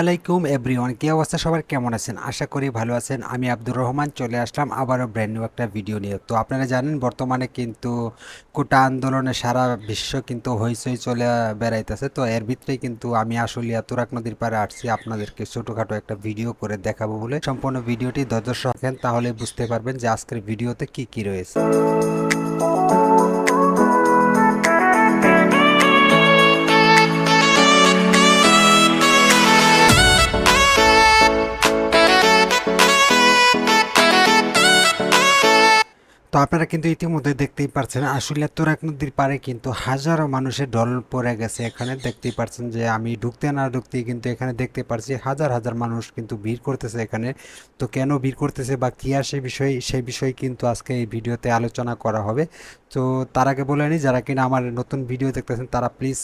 আলাইকুম এভরিওয়ান কি অবস্থা? সবার কেমন আছেন? আশা করি ভালো আছেন। আমি আব্দুর রহমান, চলে আসলাম আবারও ব্র্যান্ড নিউ একটা ভিডিও নিয়ে। তো আপনারা জানেন, বর্তমানে কিন্তু কোটা আন্দোলনে সারা বিশ্ব কিন্তু হইচই চলে বেড়াইতেছে। তো এর ভিতরে কিন্তু আমি আসলে তুরাক নদীর পাড়ে আসছি। আপনাদেরকে ছোটোখাটো একটা ভিডিও করে দেখাবো বলে সম্পূর্ণ ভিডিওটি রাখেন তাহলে বুঝতে পারবেন যে আজকের ভিডিওতে কি কি রয়েছে। আপনারা কিন্তু ইতিমধ্যে দেখতেই পারছেন, আসলে তোরাক নদীর পারে কিন্তু হাজারো মানুষের ঢল পড়ে গেছে। এখানে দেখতেই পারছেন যে আমি ঢুকতে না ঢুকতেই কিন্তু এখানে দেখতে পারছি হাজার হাজার মানুষ কিন্তু ভিড় করতেছে এখানে। তো কেন ভিড় করতেছে বা কী আর সেই বিষয়ে সেই বিষয়ে কিন্তু আজকে এই ভিডিওতে আলোচনা করা হবে। তো তার আগে বলে নিই, যারা কিনা আমার নতুন ভিডিও দেখতেছেন, তারা প্লিজ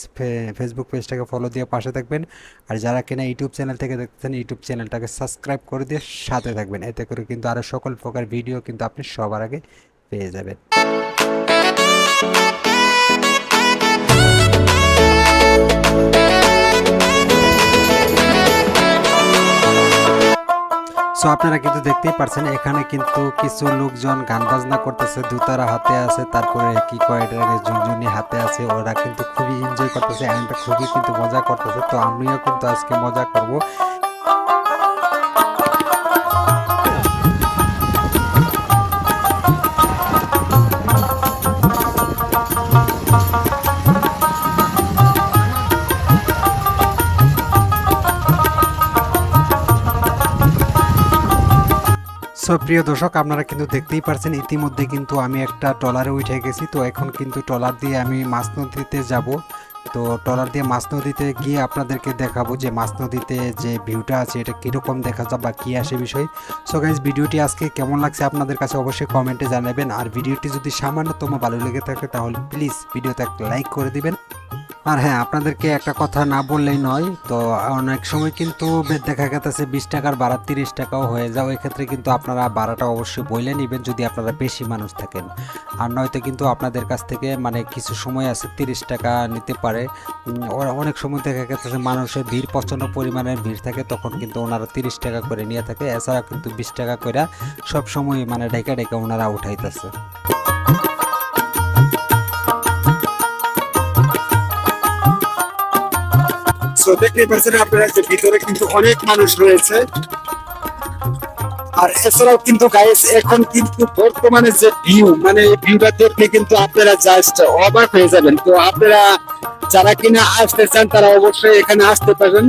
ফেসবুক পেজটাকে ফলো দিয়ে পাশে থাকবেন। আর যারা কিনা ইউটিউব চ্যানেল থেকে দেখতেছেন ইউটিউব চ্যানেলটাকে সাবস্ক্রাইব করে দিয়ে সাথে থাকবেন। এতে করে কিন্তু আরও সকল প্রকার ভিডিও কিন্তু আপনি সবার আগে পেয়ে যাবেন। সো আপনারা কিন্তু দেখতেই পারছেন, এখানে কিন্তু কিছু লোকজন গান বাজনা করতেছে দুতারা হাতে আছে, তারপরে কি কয়, এটার আগে ঝুনঝুনি হাতে আছে, ওরা কিন্তু খুবই এনজয় করতেছে অ্যান্ড খুবই কিন্তু মজা করতেছে। তো আমিও কিন্তু আজকে মজা করব। সো প্রিয় দর্শক, আপনারা কিন্তু দেখতেই পারছেন, ইতিমধ্যে কিন্তু আমি একটা ট্রলারে উঠে গেছি। তো এখন কিন্তু ট্রলার দিয়ে আমি মাছ নদীতে যাব। তো ট্রলার দিয়ে মাছ নদীতে গিয়ে আপনাদেরকে দেখাবো যে মাছ নদীতে যে ভিউটা আছে, এটা কীরকম দেখা যায় বা কী আসে বিষয়। সো গাইজ ভিডিওটি আজকে কেমন লাগছে আপনাদের কাছে অবশ্যই কমেন্টে জানাবেন। আর ভিডিওটি যদি সামান্যতম ভালো লেগে থাকে, তাহলে প্লিজ ভিডিওতে লাইক করে দিবেন। আর হ্যাঁ আপনাদেরকে একটা কথা না বললেই নয়, তো অনেক সময় কিন্তু দেখা গেছে বিশ টাকার ভাড়া তিরিশ টাকাও হয়ে যাও ক্ষেত্রে কিন্তু আপনারা ভাড়াটা অবশ্যই বইলে নেবেন যদি আপনারা বেশি মানুষ থাকেন। আর নয়তো কিন্তু আপনাদের কাছ থেকে মানে কিছু সময় আছে তিরিশ টাকা নিতে পারে। অনেক সময় দেখা গেছে মানুষের ভিড় প্রচণ্ড পরিমাণের ভিড় থাকে, তখন কিন্তু ওনারা তিরিশ টাকা করে নিয়ে থাকে, এছাড়া কিন্তু বিশ টাকা করে সব সময় মানে ডেকে ডেকে ওনারা উঠাইতেছে। সো দেখতে পাচ্ছেন আপনারা যে ভিতরে কিন্তু অনেক মানুষ রয়েছে। আর এছাড়াও কিন্তু গাইস এখন কিন্তু বর্তমানে যে ভিউ মানে ভিউটা দেখলে কিন্তু আপনারা জাস্ট অবাক হয়ে যাবেন। তো আপনারা যারা কিনা আসতে চান, তারা অবশ্যই এখানে আসতে পারেন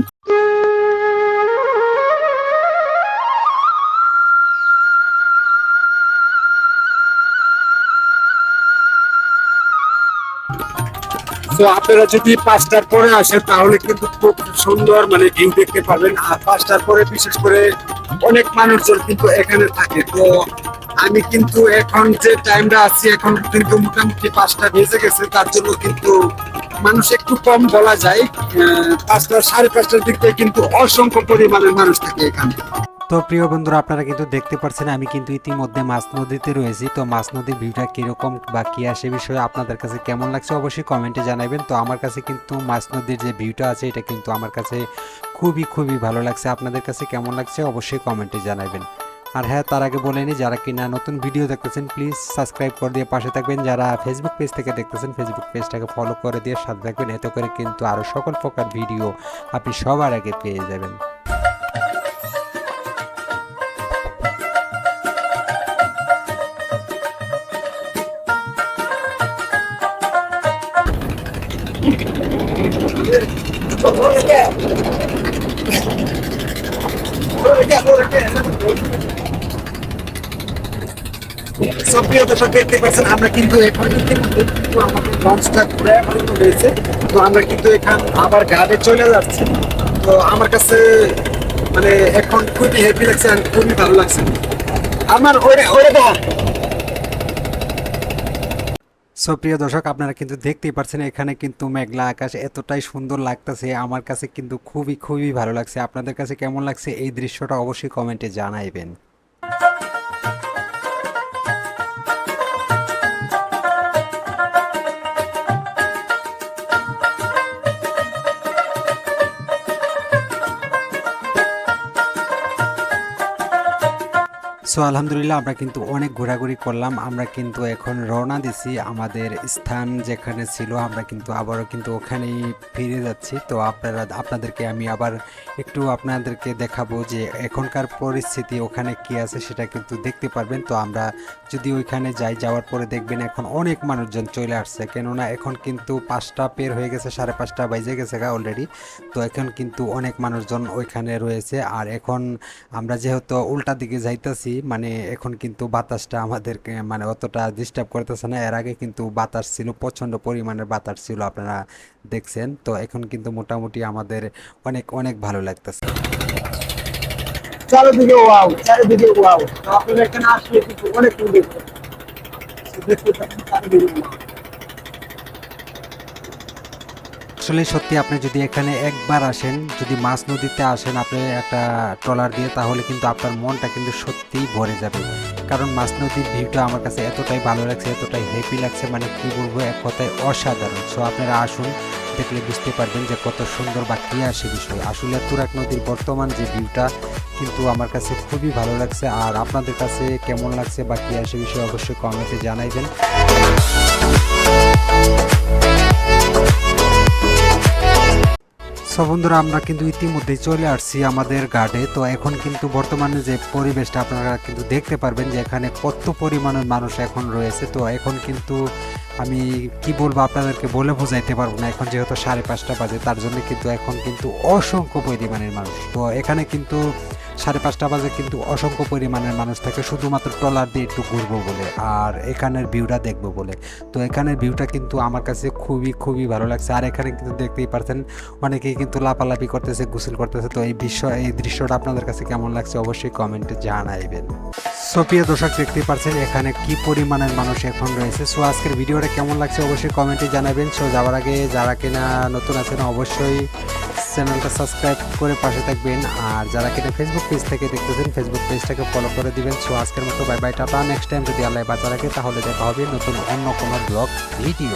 তো আপনারা যদি পাঁচটার পরে আসেন, তাহলে কিন্তু খুব সুন্দর মানে ভিউ দেখতে পাবেন। আর পাঁচটার পরে বিশেষ করে অনেক মানুষজন কিন্তু এখানে থাকে। তো আমি কিন্তু এখন যে টাইমটা আছি, এখন কিন্তু মোটামুটি পাঁচটা বেজে গেছে। তার জন্য কিন্তু মানুষ একটু কম বলা যায়। পাঁচটা, সাড়ে পাঁচটার দিক থেকে কিন্তু অসংখ্য পরিমাণের মানুষ থাকে এখানে। তো প্রিয় বন্ধুরা, আপনারা কিন্তু দেখতে পাচ্ছেন আমি কিন্তু ইতিমধ্যে মাছ নদীতে রয়েছি। তো মাছ নদীর ভিউটা কীরকম বা কি আসে বিষয়ে আপনাদের কাছে কেমন লাগছে অবশ্যই কমেন্টে জানাবেন। তো আমার কাছে কিন্তু মাছ নদীর যে ভিউটা আছে, এটা কিন্তু আমার কাছে খুবই খুবই ভালো লাগছে। আপনাদের কাছে কেমন লাগছে অবশ্যই কমেন্টে জানাবেন। আর হ্যাঁ তার আগে বলে নিই, যারা কিনা নতুন ভিডিও দেখতেছেন, প্লিজ সাবস্ক্রাইব করে দিয়ে পাশে থাকবেন। যারা ফেসবুক পেজ থেকে দেখতেছেন ফেসবুক পেজটাকে ফলো করে দিয়ে সাথে থাকবেন। এতে করে কিন্তু আরও সকল প্রকার ভিডিও আপনি সবার আগে পেয়ে যাবেন। সব দর্শক দেখতে পাচ্ছেন আমরা কিন্তু এখন কিন্তু আমাদের তো আমরা কিন্তু এখান আবার গাড়ি চলে যাচ্ছি তো আমার কাছে মানে এখন খুবই হ্যাপি লাগছে খুবই ভালো লাগছে। আমার ওরে ওরে দেখ সো প্রিয় দর্শক, আপনারা কিন্তু দেখতেই পাচ্ছেন এখানে কিন্তু মেঘলা আকাশ এতটাই সুন্দর লাগতেছে। আমার কাছে কিন্তু খুবই খুবই ভালো লাগছে। আপনাদের কাছে কেমন লাগছে এই দৃশ্যটা অবশ্যই কমেন্টে জানাইবেন। সো আলহামদুলিল্লাহ, আমরা কিন্তু অনেক ঘোরাঘুরি করলাম। আমরা কিন্তু এখন রওনা দিছি আমাদের স্থান যেখানে ছিল। আমরা কিন্তু আবারও কিন্তু ওখানেই ফিরে যাচ্ছি। তো আপনারা, আপনাদেরকে আমি আবার একটু আপনাদেরকে দেখাবো যে এখনকার পরিস্থিতি ওখানে কি আছে সেটা কিন্তু দেখতে পারবেন। তো আমরা যদি ওইখানে যাই, যাওয়ার পরে দেখবেন এখন অনেক মানুষজন চলে আসছে। কেননা এখন কিন্তু পাঁচটা পের হয়ে গেছে, সাড়ে পাঁচটা বাজে গেছে গা অলরেডি তো এখন কিন্তু অনেক মানুষজন ওইখানে রয়েছে। আর এখন আমরা যেহেতু উল্টা দিকে যাইতাছি মানে এখন কিন্তু বাতাসটা আমাদেরকে মানে অতটা ডিস্টার্ব করতেছে না। এর আগে কিন্তু বাতাস ছিল, প্রচণ্ড পরিমাণের বাতাস ছিল, আপনারা দেখছেন। তো এখন কিন্তু মোটামুটি আমাদের অনেক অনেক ভালো লাগতেছে। চারিদিকে চারিদিকে। আসলে সত্যি আপনি যদি এখানে একবার আসেন, যদি মাছ নদীতে আসেন আপনি একটা ট্রলার দিয়ে, তাহলে কিন্তু আপনার মনটা কিন্তু সত্যিই ভরে যাবে। কারণ মাছ নদীর ভিউটা আমার কাছে এতটাই ভালো লাগছে, এতটাই হ্যাপি লাগছে মানে কি বলব, এক কথায় অসাধারণ। সো আপনারা আসুন, দেখলে বুঝতে পারবেন যে কত সুন্দর বা কী আসে বিষয়। আসলে তুরাক নদীর বর্তমান যে ভিউটা কিন্তু আমার কাছে খুবই ভালো লাগছে। আর আপনাদের কাছে কেমন লাগছে বা কী আসে বিষয় অবশ্যই কমেন্টে জানাইবেন। সো বন্ধুরা, আমরা কিন্তু ইতিমধ্যেই চলে আসছি আমাদের গার্ডে তো এখন কিন্তু বর্তমানে যে পরিবেশটা আপনারা কিন্তু দেখতে পারবেন যে এখানে কত পরিমাণের মানুষ এখন রয়েছে। তো এখন কিন্তু আমি কি বলব আপনাদেরকে বলে বোঝাইতে পারব না, এখন যেহেতু সাড়ে পাঁচটা বাজে, তার জন্য কিন্তু এখন কিন্তু অসংখ্য পরিমাণের মানুষ। তো এখানে কিন্তু সাড়ে পাঁচটা বাজে কিন্তু অসংখ্য পরিমাণের মানুষ থাকে, শুধুমাত্র ট্রলার দিয়ে একটু ঘুরবো বলে, আর এখানের ভিউটা দেখব বলে। তো এখানের ভিউটা কিন্তু আমার কাছে খুবই খুবই ভালো লাগছে। আর এখানে কিন্তু দেখতেই পারছেন, অনেকেই কিন্তু লাপালাপি করতেছে, গোসল করতেছে। তো এই বিশ্ব এই দৃশ্যটা আপনাদের কাছে কেমন লাগছে অবশ্যই কমেন্টে জানাইবেন। সো প্রিয় দর্শক, দেখতেই পারছেন এখানে কি পরিমাণের মানুষ এখন রয়েছে। সো আজকের ভিডিওটা কেমন লাগছে অবশ্যই কমেন্টে জানাবেন। সো যাওয়ার আগে যারা কিনা নতুন আছেন অবশ্যই চ্যানেলটা সাবস্ক্রাইব করে পাশে থাকবেন। আর যারা কিনা ফেসবুক পেজ থেকে দেখতেছেন ফেসবুক পেজটাকে ফলো করে দিবেন। সো আজকের মতো bye bye tata. Next time যদি আল্লাহ বাঁচা রাখে, তাহলে দেখা হবে নতুন অন্য কোনো ব্লগ ভিডিও